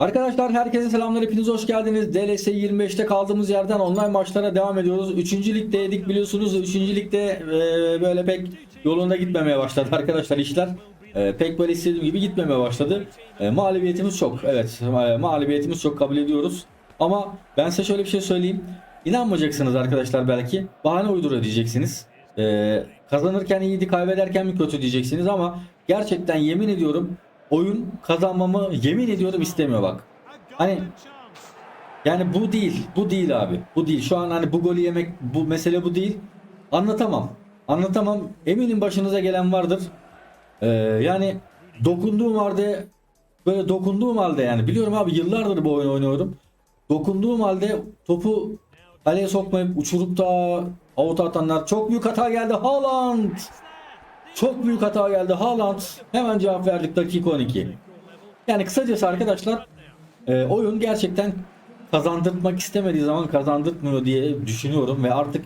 Arkadaşlar herkese selamlar hepiniz hoş geldiniz. DLS 25'te kaldığımız yerden online maçlara devam ediyoruz. 3. ligdeydik biliyorsunuz. 3. ligde e, böyle pek yolunda gitmemeye başladı arkadaşlar işler. E, pek böyle istediğim gibi gitmemeye başladı. E, mağlubiyetimiz çok. Evet e, mağlubiyetimiz çok kabul ediyoruz. Ama ben size şöyle bir şey söyleyeyim. İnanmayacaksınız arkadaşlar belki. Bahane uyduruyor diyeceksiniz. E, kazanırken iyiydi kaybederken mi kötü diyeceksiniz ama gerçekten yemin ediyorum oyun kazanmamı yemin ediyorum istemiyor bak. Hani yani bu değil. Bu değil abi. Bu değil. Şu an hani bu golü yemek bu mesele bu değil. Anlatamam. Anlatamam. Eminim başınıza gelen vardır. Ee, yani dokunduğum halde böyle dokunduğum halde yani biliyorum abi yıllardır bu oyunu oynuyorum. Dokunduğum halde topu kaleye sokmayıp uçurup da avuta atanlar çok büyük hata geldi. Haaland. Çok büyük hata geldi. Haaland hemen cevap verdik dakika 12. Yani kısacası arkadaşlar e, oyun gerçekten kazandırmak istemediği zaman kazandırtmıyor diye düşünüyorum ve artık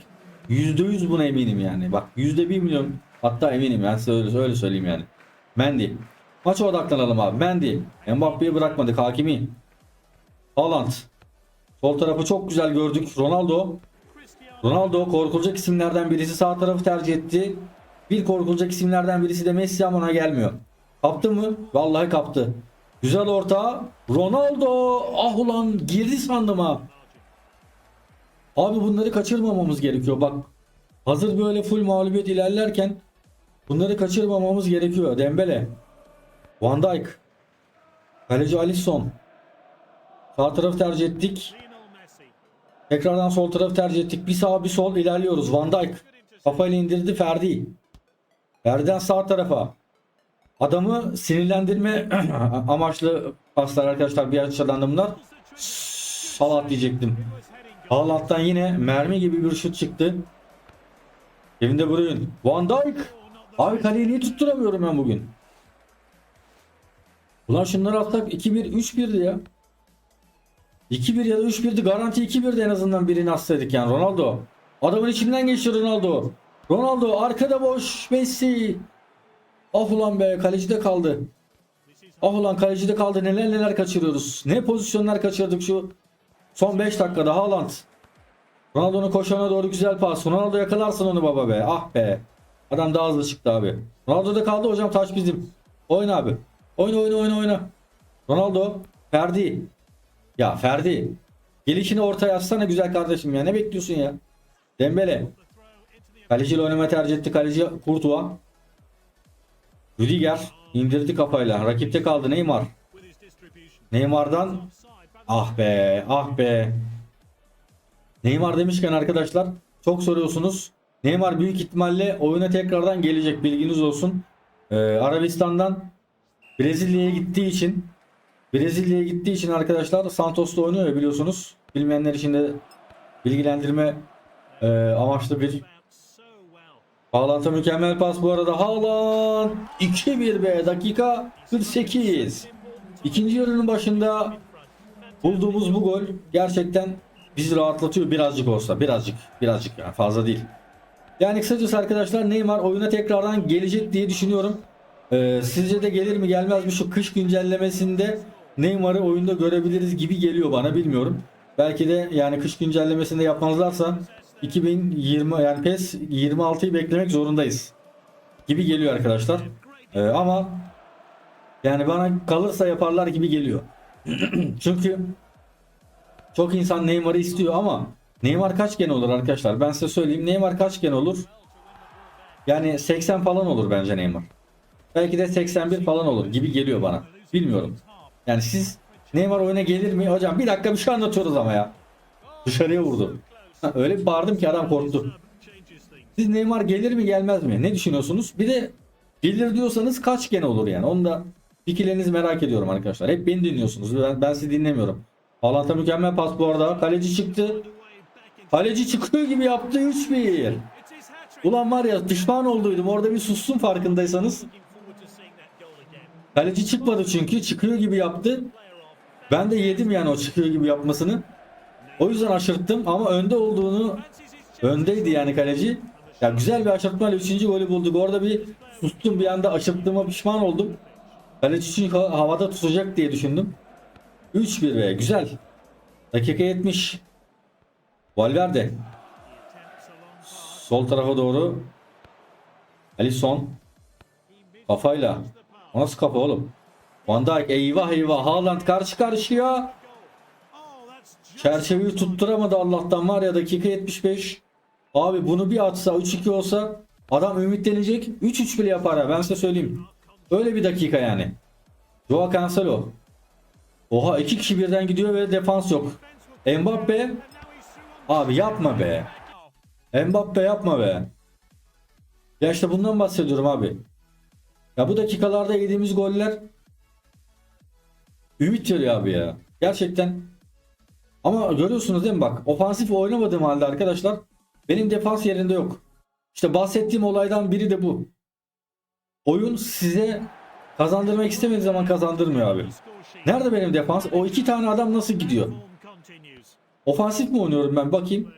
%100 buna eminim yani. Bak %1 milyon hatta eminim ben size öyle, öyle söyleyeyim yani. Mendy. Maça odaklanalım abi. Mendy. Mbappe'yi bırakmadık. Hakimi. Haaland. Sol tarafı çok güzel gördük. Ronaldo. Ronaldo korkulacak isimlerden birisi sağ tarafı tercih etti. Bir korkulacak isimlerden birisi de Messi ama ona gelmiyor. Kaptı mı? Vallahi kaptı. Güzel orta. Ronaldo. Ah ulan girdi sandım ha. Abi bunları kaçırmamamız gerekiyor. Bak hazır böyle full mağlubiyet ilerlerken bunları kaçırmamamız gerekiyor. Dembele. Van Dijk. Kaleci Alisson. Sağ tarafı tercih ettik. Tekrardan sol tarafı tercih ettik. Bir sağ bir sol ilerliyoruz. Van Dijk. Kafayla indirdi Ferdi. Ferdi'den sağ tarafa. Adamı sinirlendirme amaçlı paslar arkadaşlar bir açıdan da bunlar. Salat diyecektim. Haaland'dan yine mermi gibi bir şut çıktı. Kevin De. Van Dijk. Abi kaleyi niye tutturamıyorum ben bugün? Ulan şunları atsak 2-1 3-1'di ya. 2-1 ya da 3-1'di garanti 2-1'di en azından birini atsaydık yani Ronaldo. Adamın içinden geçti Ronaldo. Ronaldo arkada boş Messi. Ah ulan be kalecide kaldı. Ah ulan kalecide kaldı neler neler kaçırıyoruz. Ne pozisyonlar kaçırdık şu son 5 dakikada Haaland. Ronaldo'nun koşana doğru güzel pas. Ronaldo yakalarsın onu baba be. Ah be. Adam daha hızlı çıktı abi. Ronaldo da kaldı hocam taş bizim. Oyna abi. Oyna oyna oyna oyna. Ronaldo. Ferdi. Ya Ferdi. Gelişini ortaya atsana güzel kardeşim ya. Ne bekliyorsun ya? Dembele. Kaleciyle oynamayı tercih etti. Kaleci Courtois. Rüdiger indirdi kafayla. Rakipte kaldı Neymar. Neymar'dan ah be ah be. Neymar demişken arkadaşlar çok soruyorsunuz. Neymar büyük ihtimalle oyuna tekrardan gelecek bilginiz olsun. Ee, Arabistan'dan Brezilya'ya gittiği için Brezilya'ya gittiği için arkadaşlar Santos'ta oynuyor biliyorsunuz. Bilmeyenler için de bilgilendirme e, amaçlı bir Haaland'a mükemmel pas bu arada. Haaland 2-1 be dakika 48. İkinci yarının başında bulduğumuz bu gol gerçekten bizi rahatlatıyor birazcık olsa. Birazcık. Birazcık yani fazla değil. Yani kısacası arkadaşlar Neymar oyuna tekrardan gelecek diye düşünüyorum. Ee, sizce de gelir mi gelmez mi şu kış güncellemesinde Neymar'ı oyunda görebiliriz gibi geliyor bana bilmiyorum. Belki de yani kış güncellemesinde yapmazlarsa 2020 yani PES 26'yı beklemek zorundayız gibi geliyor arkadaşlar. Ee, ama yani bana kalırsa yaparlar gibi geliyor. Çünkü çok insan Neymar'ı istiyor ama Neymar kaç gen olur arkadaşlar? Ben size söyleyeyim. Neymar kaç gen olur? Yani 80 falan olur bence Neymar. Belki de 81 falan olur gibi geliyor bana. Bilmiyorum. Yani siz Neymar oyuna gelir mi? Hocam bir dakika bir şey anlatıyoruz ama ya. Dışarıya vurdu. Öyle bir bağırdım ki adam korktu. Siz Neymar gelir mi gelmez mi? Ne düşünüyorsunuz? Bir de gelir diyorsanız kaç gen olur yani? Onu da fikirlerinizi merak ediyorum arkadaşlar. Hep beni dinliyorsunuz. Ben, ben sizi dinlemiyorum. Haaland'a mükemmel pas bu arada. Kaleci çıktı. Kaleci çıkıyor gibi yaptı 3-1. Ulan var ya pişman olduydum. Orada bir sustum farkındaysanız. Kaleci çıkmadı çünkü. Çıkıyor gibi yaptı. Ben de yedim yani o çıkıyor gibi yapmasını. O yüzden aşırttım ama önde olduğunu öndeydi yani kaleci. Ya güzel bir aşırtmayla 3. golü bulduk. Orada bir sustum bir anda aşırttığıma pişman oldum. Kaleci ha- havada tutacak diye düşündüm. 3-1 ve güzel. Dakika 70. Valverde. Sol tarafa doğru. Alisson. Kafayla. O nasıl kafa oğlum? Van Dijk eyvah eyvah. Haaland karşı karşıya. Çerçeveyi tutturamadı Allah'tan var ya dakika 75. Abi bunu bir atsa 3-2 olsa adam ümitlenecek 3-3 bile yapar ben size söyleyeyim. Öyle bir dakika yani. Joao Cancelo. Oha iki kişi birden gidiyor ve defans yok. Mbappe. Abi yapma be. Mbappe yapma be. Ya işte bundan bahsediyorum abi. Ya bu dakikalarda yediğimiz goller ümit veriyor abi ya. Gerçekten. Ama görüyorsunuz değil mi bak. Ofansif oynamadığım halde arkadaşlar benim defans yerinde yok. İşte bahsettiğim olaydan biri de bu. Oyun size kazandırmak istemediği zaman kazandırmıyor abi. Nerede benim defans? O iki tane adam nasıl gidiyor? Ofansif mi oynuyorum ben? Bakayım.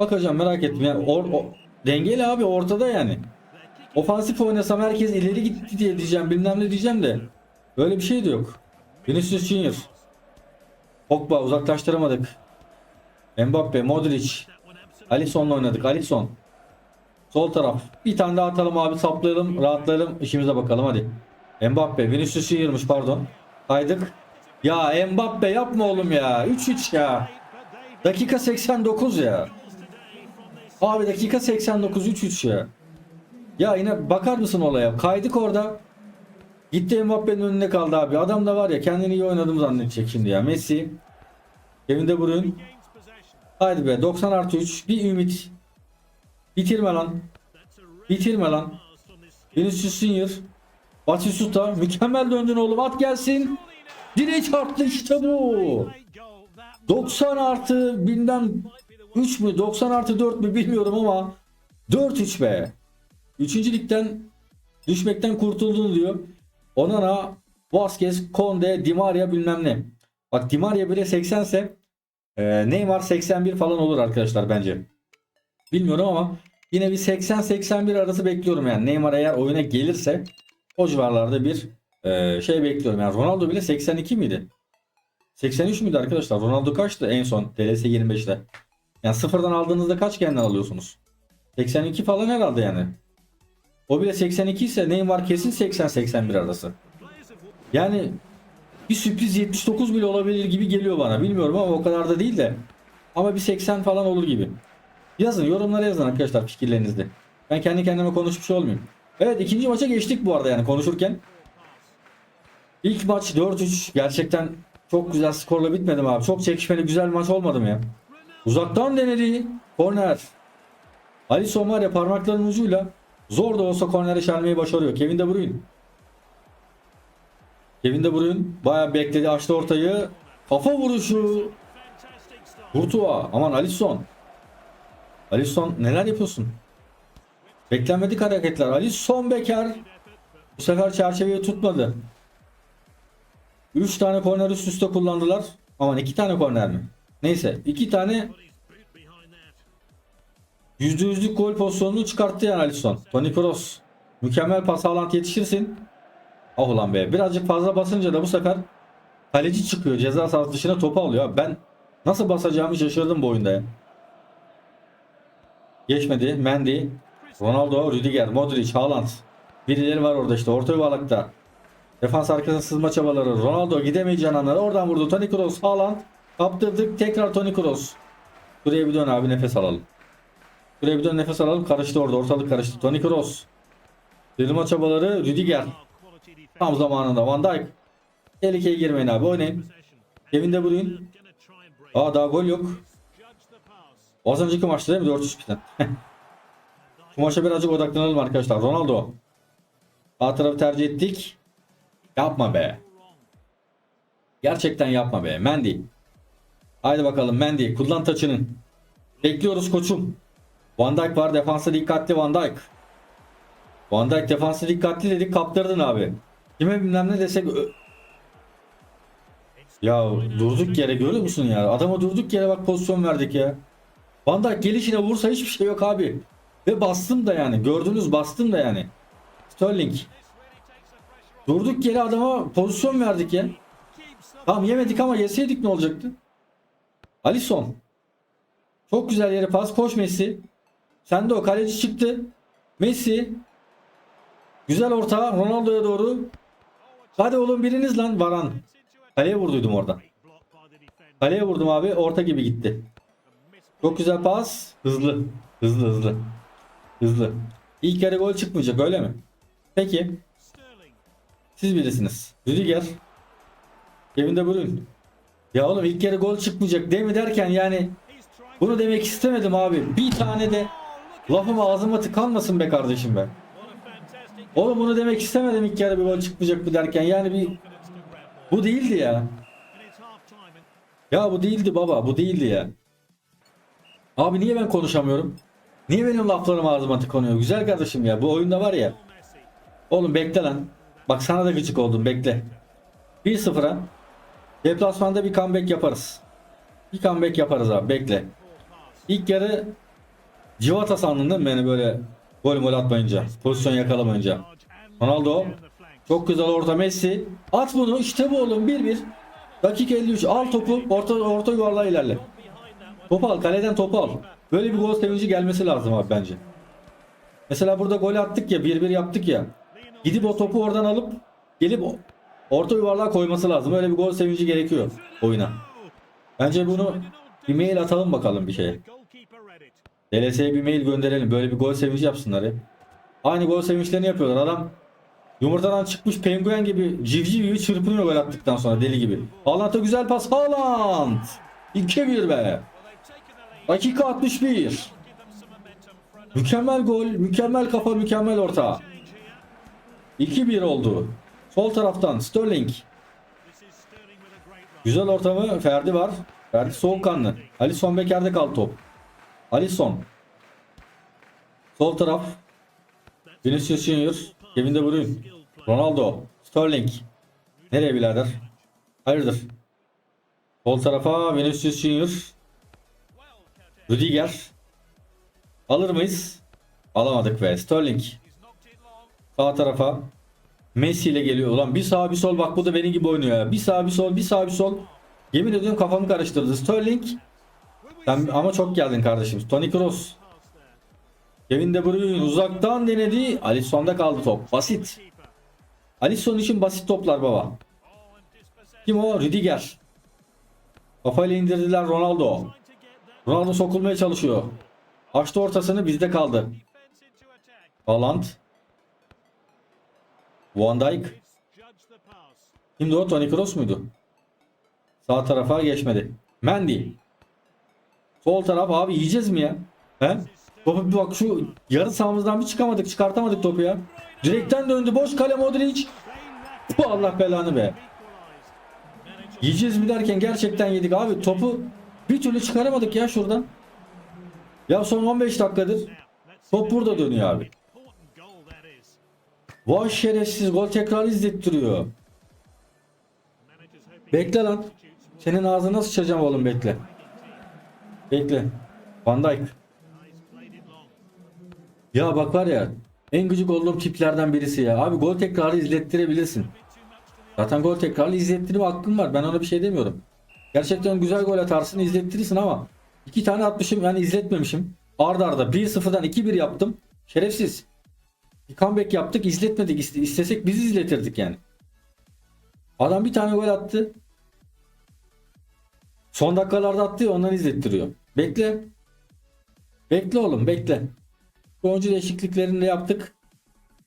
Bakacağım merak ettim. Yani or, o, dengeli abi ortada yani. Ofansif oynasam herkes ileri gitti diye diyeceğim bilmem ne diyeceğim de. Böyle bir şey de yok. Vinicius Junior. Pogba uzaklaştıramadık. Mbappe, Modric. Alisson'la oynadık. Alisson. Sol taraf. Bir tane daha atalım abi saplayalım. Rahatlayalım. işimize bakalım hadi. Mbappe. Vinicius Junior'mış pardon. Kaydık. Ya Mbappe yapma oğlum ya. 3-3 ya. Dakika 89 ya. Abi dakika 89 3-3 ya. Ya yine bakar mısın olaya? Kaydık orada. Gitti Mbappe'nin önünde kaldı abi. Adam da var ya kendini iyi oynadım zannedecek şimdi ya. Messi. Kevin De Bruyne. Haydi be 90 artı 3. Bir ümit. Bitirme lan. Bitirme lan. Vinicius Junior. Batistuta. Mükemmel döndün oğlum. At gelsin. Direğe çarptı işte bu. 90 artı bilmem 3 mü 90 artı 4 mü bilmiyorum ama 4-3 be. 3. ligden düşmekten kurtuldun diyor. Onana, Vasquez, Conde, Di Maria bilmem ne. Bak Di Maria bile 80 ise e, Neymar 81 falan olur arkadaşlar bence. Bilmiyorum ama yine bir 80-81 arası bekliyorum yani. Neymar eğer oyuna gelirse o civarlarda bir e, şey bekliyorum. Yani Ronaldo bile 82 miydi? 83 müydü arkadaşlar? Ronaldo kaçtı en son TLS 25'te? Yani sıfırdan aldığınızda kaç kendinden alıyorsunuz? 82 falan herhalde yani. O bile 82 ise Neymar kesin 80-81 arası. Yani bir sürpriz 79 bile olabilir gibi geliyor bana. Bilmiyorum ama o kadar da değil de. Ama bir 80 falan olur gibi. Yazın yorumlara yazın arkadaşlar fikirlerinizi. Ben kendi kendime konuşmuş olmayayım. Evet ikinci maça geçtik bu arada yani konuşurken. İlk maç 4-3 gerçekten çok güzel skorla bitmedi mi abi? Çok çekişmeli güzel maç olmadı mı ya? Uzaktan denedi. Korner. Alisson var ya parmaklarının ucuyla zor da olsa kornere çelmeyi başarıyor. Kevin De Bruyne. Kevin De Bruyne bayağı bekledi açtı ortayı. Kafa vuruşu. Courtois. Aman Alisson. Alisson neler yapıyorsun? Beklenmedik hareketler. Alisson Beker. Bu sefer çerçeveyi tutmadı. 3 tane korner üst üste kullandılar. Aman 2 tane korner mi? Neyse 2 tane %100'lük gol pozisyonunu çıkarttı yani Alisson. Toni Kroos. Mükemmel pas Haaland yetişirsin. Ah ulan be. Birazcık fazla basınca da bu sefer kaleci çıkıyor. Ceza sahası dışına topu alıyor. Ben nasıl basacağımı şaşırdım bu oyunda. Geçmedi. Mendy. Ronaldo, Rüdiger, Modric, Haaland. Birileri var orada işte. Orta yuvarlakta. Defans arkasına sızma çabaları. Ronaldo gidemeyeceğin anları. Oradan vurdu. Toni Kroos, Haaland. Kaptırdık. Tekrar Toni Kroos. Buraya bir dön abi nefes alalım. Buraya bir dön nefes alalım. Karıştı orada. Ortalık karıştı. Toni Kroos. Sızma çabaları. Rüdiger. Tam zamanında. Van Dijk. Tehlikeye girmeyin abi. Oynayın. Kevin De Bruyne. Aa daha gol yok. Az önceki maçta değil mi? 4-3 biten. Bu maça birazcık odaklanalım arkadaşlar. Ronaldo. Sağ tarafı tercih ettik. Yapma be. Gerçekten yapma be. Mendy. Haydi bakalım Mendy. Kullan taçını. Bekliyoruz koçum. Van Dijk var. Defansa dikkatli Van Dijk. Van Dijk defansa dikkatli dedik. Kaptırdın abi. Kime bilmem ne desek ya durduk yere görüyor musun ya? Adama durduk yere bak pozisyon verdik ya. Van Dijk gelişine vursa hiçbir şey yok abi. Ve bastım da yani. Gördünüz bastım da yani. Sterling. Durduk yere adama pozisyon verdik ya. Tamam yemedik ama yeseydik ne olacaktı? Alisson. Çok güzel yere pas. Koş Messi. Sen de o kaleci çıktı. Messi. Güzel orta. Ronaldo'ya doğru. Hadi oğlum biriniz lan Varan. Kaleye vurduydum orada. Kaleye vurdum abi. Orta gibi gitti. Çok güzel pas. Hızlı. Hızlı hızlı. Hızlı. İlk yarı gol çıkmayacak öyle mi? Peki. Siz bilirsiniz. Rüdiger. Kevin De Bruyne. Ya oğlum ilk yarı gol çıkmayacak değil mi derken yani bunu demek istemedim abi. Bir tane de lafım ağzıma tıkanmasın be kardeşim be. Oğlum bunu demek istemedim ilk yarı bir gol çıkmayacak mı derken yani bir bu değildi ya. Ya bu değildi baba bu değildi ya. Abi niye ben konuşamıyorum? Niye benim laflarım ağzıma tıkanıyor? Güzel kardeşim ya bu oyunda var ya. Oğlum bekle lan. Bak sana da gıcık oldum bekle. 1-0'a deplasmanda bir comeback yaparız. Bir comeback yaparız abi bekle. İlk yarı Civata mi beni böyle gol mol atmayınca, pozisyon yakalamayınca. Ronaldo çok güzel orta Messi. At bunu işte bu oğlum 1-1. Dakika 53 al topu orta orta yuvarlığa ilerle. Topu al kaleden topu al. Böyle bir gol sevinci gelmesi lazım abi bence. Mesela burada gol attık ya 1-1 yaptık ya. Gidip o topu oradan alıp gelip orta yuvarlığa koyması lazım. Öyle bir gol sevinci gerekiyor oyuna. Bence bunu bir mail atalım bakalım bir şeye. DLS'ye bir mail gönderelim. Böyle bir gol sevinci yapsınlar ya. Aynı gol sevinçlerini yapıyorlar. Adam yumurtadan çıkmış penguen gibi civciv gibi çırpınıyor gol attıktan sonra deli gibi. Haaland'a güzel pas. Haaland! 2-1 be. Dakika 61. Mükemmel gol, mükemmel kafa, mükemmel orta. 2-1 oldu. Sol taraftan Sterling. Güzel ortamı Ferdi var. Ferdi soğukkanlı. Alisson Beker'de kaldı top. Alisson. Sol taraf. Vinicius Junior. Kevin De Bruyne. Ronaldo. Sterling. Nereye birader? Hayırdır? Sol tarafa Vinicius Junior. Rüdiger. Alır mıyız? Alamadık be. Sterling. Sağ tarafa. Messi ile geliyor. Ulan bir sağ bir sol bak bu da benim gibi oynuyor ya. Bir sağ bir sol bir sağ bir sol. Yemin ediyorum kafamı karıştırdı. Sterling. Sen ama çok geldin kardeşim. Toni Kroos. Kevin De Bruyne uzaktan denedi. Alisson'da kaldı top. Basit. Alisson için basit toplar baba. Kim o? Rüdiger. Kafayla indirdiler Ronaldo. Ronaldo sokulmaya çalışıyor. Açtı ortasını bizde kaldı. Haaland. Van Dijk. Kimdi o? Toni Kroos muydu? Sağ tarafa geçmedi. Mendy. Sol taraf abi yiyeceğiz mi ya? He? Bir bak şu yarı sahamızdan bir çıkamadık çıkartamadık topu ya. Direkten döndü boş kale Modric. Bu Allah belanı be. Yiyeceğiz mi derken gerçekten yedik abi topu bir türlü çıkaramadık ya şuradan. Ya son 15 dakikadır top burada dönüyor abi. Vay şerefsiz gol tekrar izlettiriyor. Bekle lan. Senin ağzına sıçacağım oğlum bekle. Bekle. Van Dijk. Ya bak var ya en gıcık olduğum tiplerden birisi ya. Abi gol tekrarı izlettirebilirsin. Zaten gol tekrarı izlettirme hakkın var. Ben ona bir şey demiyorum. Gerçekten güzel gol atarsın izlettirirsin ama iki tane atmışım yani izletmemişim. Arda arda 1-0'dan 2-1 yaptım. Şerefsiz. Bir comeback yaptık izletmedik. İste- İstesek biz izletirdik yani. Adam bir tane gol attı. Son dakikalarda attı ondan izlettiriyor. Bekle. Bekle oğlum bekle. Oyuncu değişikliklerini de yaptık.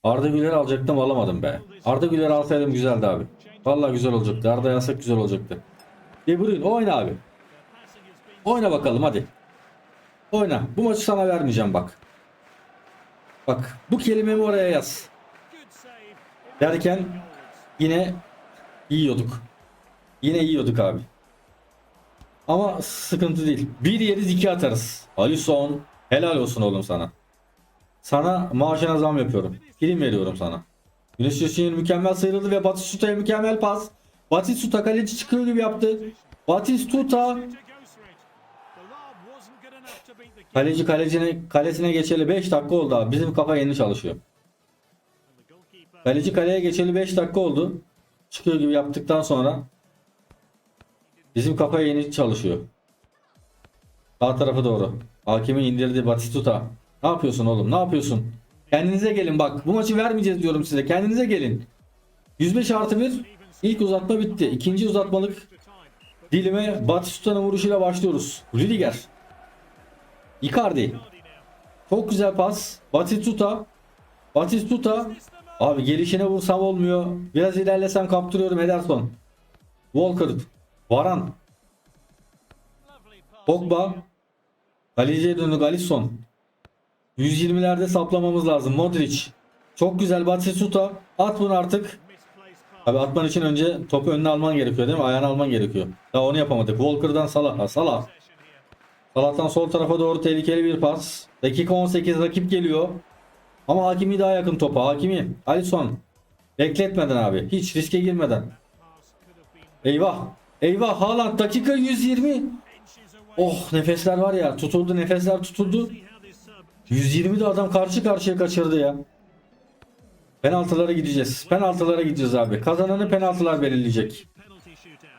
Arda Güler alacaktım alamadım be. Arda Güler alsaydım güzeldi abi. Vallahi güzel olacaktı. Arda yazsak güzel olacaktı. De Bruyne oyna abi. Oyna bakalım hadi. Oyna. Bu maçı sana vermeyeceğim bak. Bak bu kelimemi oraya yaz. Derken yine yiyorduk. Yine yiyorduk abi. Ama sıkıntı değil. Bir yeriz iki atarız. Alisson helal olsun oğlum sana. Sana maaşına zam yapıyorum. Prim veriyorum sana. Vinicius Junior mükemmel sıyrıldı ve Batistuta'ya mükemmel pas. Batistuta kaleci çıkıyor gibi yaptı. Batistuta kaleci kalecine kalesine geçeli 5 dakika oldu abi. Bizim kafa yeni çalışıyor. Kaleci kaleye geçeli 5 dakika oldu. Çıkıyor gibi yaptıktan sonra Bizim kafa yeni çalışıyor. Sağ tarafa doğru. Hakimi indirdi Batistuta. Ne yapıyorsun oğlum? Ne yapıyorsun? Kendinize gelin bak. Bu maçı vermeyeceğiz diyorum size. Kendinize gelin. 105 artı 1. İlk uzatma bitti. İkinci uzatmalık dilime Batistuta'nın vuruşuyla başlıyoruz. Rüdiger. Icardi. Çok güzel pas. Batistuta. Batistuta. Abi gelişine vursam olmuyor. Biraz ilerlesem kaptırıyorum Ederson. Walker. Varan. Pogba. Kaleciye döndük Alisson. 120'lerde saplamamız lazım. Modric. Çok güzel Batistuta. At bunu artık. Abi atman için önce topu önüne alman gerekiyor değil mi? Ayağını alman gerekiyor. Daha onu yapamadık. Walker'dan Salah. Ha, Salah. Salah'tan sol tarafa doğru tehlikeli bir pas. Dakika 18 rakip geliyor. Ama Hakimi daha yakın topa. Hakimi. Alisson. Bekletmeden abi. Hiç riske girmeden. Eyvah. Eyvah Haaland dakika 120. Oh nefesler var ya. Tutuldu nefesler tutuldu. 120'de adam karşı karşıya kaçırdı ya. Penaltılara gideceğiz. Penaltılara gideceğiz abi. Kazananı penaltılar belirleyecek.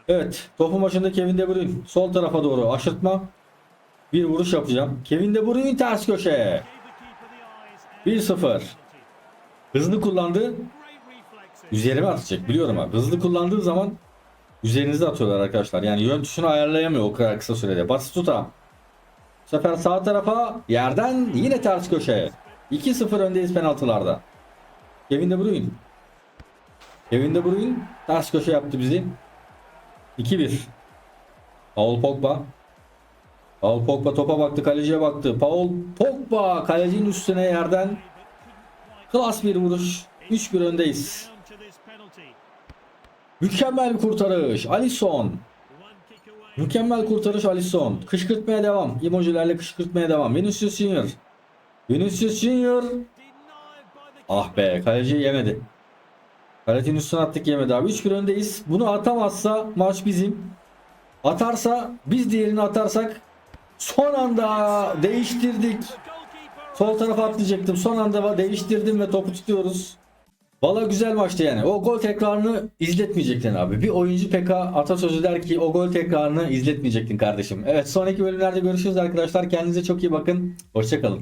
Evet. Topun başında Kevin De Bruyne. Sol tarafa doğru aşırtma. Bir vuruş yapacağım. Kevin De Bruyne ters köşe. 1-0. Hızlı kullandı. Üzerime atacak biliyorum abi. Hızlı kullandığı zaman üzerinize atıyorlar arkadaşlar. Yani yön tuşunu ayarlayamıyor o kadar kısa sürede. Batistuta. Bu sefer sağ tarafa yerden yine ters köşe. 2-0 öndeyiz penaltılarda. Kevin De Bruyne. Kevin De Bruyne ters köşe yaptı bizi. 2-1. Paul Pogba. Paul Pogba topa baktı, kaleciye baktı. Paul Pogba kalecinin üstüne yerden klas bir vuruş. 3-1 öndeyiz. Mükemmel kurtarış. Alisson. Mükemmel kurtarış Alisson. Kışkırtmaya devam. Emojilerle kışkırtmaya devam. Vinicius Junior. Vinicius Junior. Ah be kaleci yemedi. Kalecinin üstüne attık yemedi abi. 3-1 öndeyiz. Bunu atamazsa maç bizim. Atarsa biz diğerini atarsak son anda değiştirdik. Sol tarafa atlayacaktım. Son anda değiştirdim ve topu tutuyoruz. Valla güzel maçtı yani. O gol tekrarını izletmeyecektin abi. Bir oyuncu PK atasözü der ki o gol tekrarını izletmeyecektin kardeşim. Evet sonraki bölümlerde görüşürüz arkadaşlar. Kendinize çok iyi bakın. Hoşçakalın.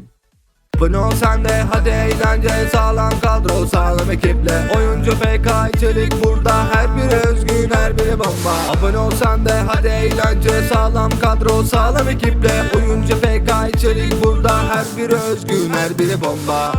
Ol sen hadi eğlence sağlam kadro sağlam ekiple Oyuncu FK içerik burada her biri özgün her biri bomba Abone ol sen hadi eğlence sağlam kadro sağlam ekiple Oyuncu FK içerik burada her biri özgün her biri bomba